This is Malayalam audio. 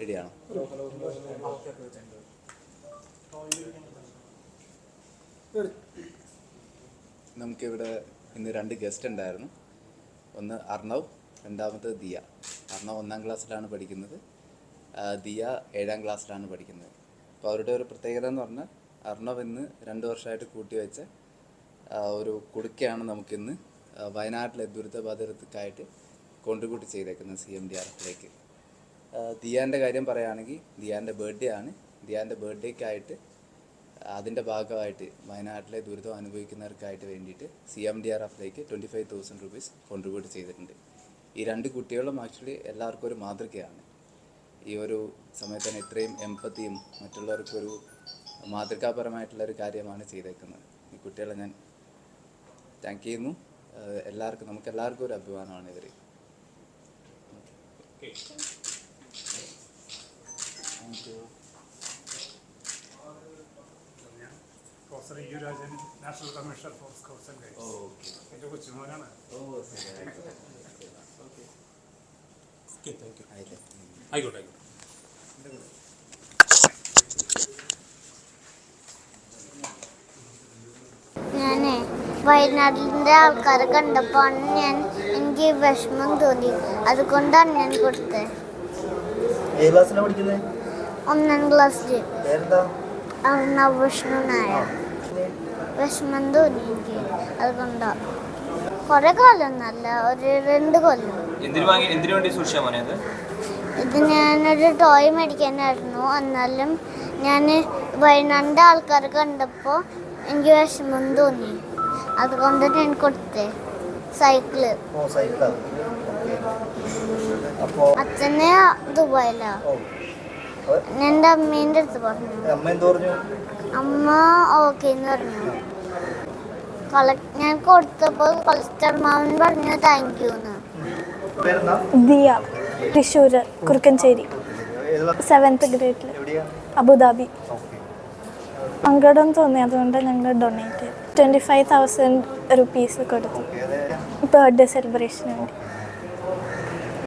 റെഡിയാണോ? നമുക്കിവിടെ ഇന്ന് രണ്ട് ഗസ്റ്റ് ഉണ്ടായിരുന്നു. ഒന്ന് അർണവ് രണ്ടാമത്തത് ദിയ. അർണവ് ഒന്നാം ക്ലാസ്സിലാണ് പഠിക്കുന്നത്. ദിയ ഏഴാം ക്ലാസ്സിലാണ് പഠിക്കുന്നത്. അപ്പോൾ അവരുടെ ഒരു പ്രത്യേകത എന്ന് പറഞ്ഞാൽ അർണവ് ഇന്ന് രണ്ട് വർഷമായിട്ട് കൂട്ടിവെച്ച വെച്ച ഒരു കുടുക്കയാണ് നമുക്കിന്ന് വയനാട്ടിലെ ദുരിതബാധിതർക്കായിട്ട് കൊണ്ടുകൂട്ടി ചെയ്തേക്കുന്നത് സി എം ഡി ആർ ദിയാന്റെ കാര്യം പറയുകയാണെങ്കിൽ ദിയാന്റെ ബർത്ത്ഡേ ആണ്. ദിയാന്റെ ബർത്ത്ഡേക്കായിട്ട് അതിന്റെ ഭാഗമായിട്ട് വയനാട്ടിലെ ദുരിതം അനുഭവിക്കുന്നവർക്കായിട്ട് വേണ്ടിയിട്ട് സി എം ഡി ആർ എഫിലേക്ക് twenty five thousand rupees contribute ചെയ്തിട്ടുണ്ട്. ഈ രണ്ട് കുട്ടികളും ആക്ച്വലി എല്ലാവർക്കും ഒരു മാതൃകയാണ്. ഈ ഒരു സമയത്ത് തന്നെ ഇത്രയും എമ്പത്തിയും മറ്റുള്ളവർക്കൊരു മാതൃകാപരമായിട്ടുള്ള ഒരു കാര്യമാണ് ചെയ്തേക്കുന്നത്. ഈ കുട്ടികളെ ഞാൻ താങ്ക് ചെയ്യുന്നു. എല്ലാവർക്കും നമുക്ക് എല്ലാവർക്കും ഒരു അഭിമാനമാണ് ഇവർ professor E Rajan national commissioner for scouts and guides okay എന്റെ കൊച്ചുമോനാണ്. ഓ ശരി ഓക്കെ താങ്ക് യു. ആയിക്കോട്ടെ ആയിക്കോട്ടെ. ഞാനേ ആൾക്കാരെ കണ്ടപ്പോൾ ഞാൻ എനിക്ക് വിഷമം തോന്നി. അതുകൊണ്ടാണ് ഞാൻ കൊടുത്തത് ഏത് ക്ലാസ്സിലാണ് പഠിക്കുന്നത് ഒന്നാം ക്ലാസ്സിൽ പേരെന്താ? അർണവ് വിഷ്ണു നായർ. വിഷമം തോന്നി എനിക്ക്. അതുകൊണ്ടാണ് കുറെ കൊല്ലം നല്ല ഒരു രണ്ട് കൊല്ലം. എന്തിനു വാങ്ങി എന്തിനു വേണ്ടി സൂക്ഷിച്ചാ മോനെ അത്? ഇത് ഞാനൊരു ടോയ് മേടിക്കാനായിരുന്നു. എന്നാലും ഞാൻ വയനാടിന്റെ ആൾക്കാർ കണ്ടപ്പോൾ എനിക്ക് വിഷമം തോന്നി. അതുകൊണ്ട് ഞാൻ കൊടുത്തേ. സൈക്കിൾ. ഓ സൈക്കിളാ? അപ്പോൾ അച്ഛനെ ദുബായിലാ. എന്റെ അമ്മേന്റെ അടുത്ത് പറഞ്ഞു. അമ്മ ഓക്കേന്ന് പറഞ്ഞു. ഞാൻ കൊടുത്തപ്പോൾ കൊളസ്റ്റർ മാമൻ പറഞ്ഞു thank you Diya Thrissur Kurukkancheri seventh ഗ്രേഡിൽ Abu Dhabi. പങ്കടം തോന്നി അതുകൊണ്ട് ഞങ്ങൾ donate twenty five thousand rupees കൊടുത്തു ബർത്ത്ഡേ സെലിബ്രേഷന് വേണ്ടി.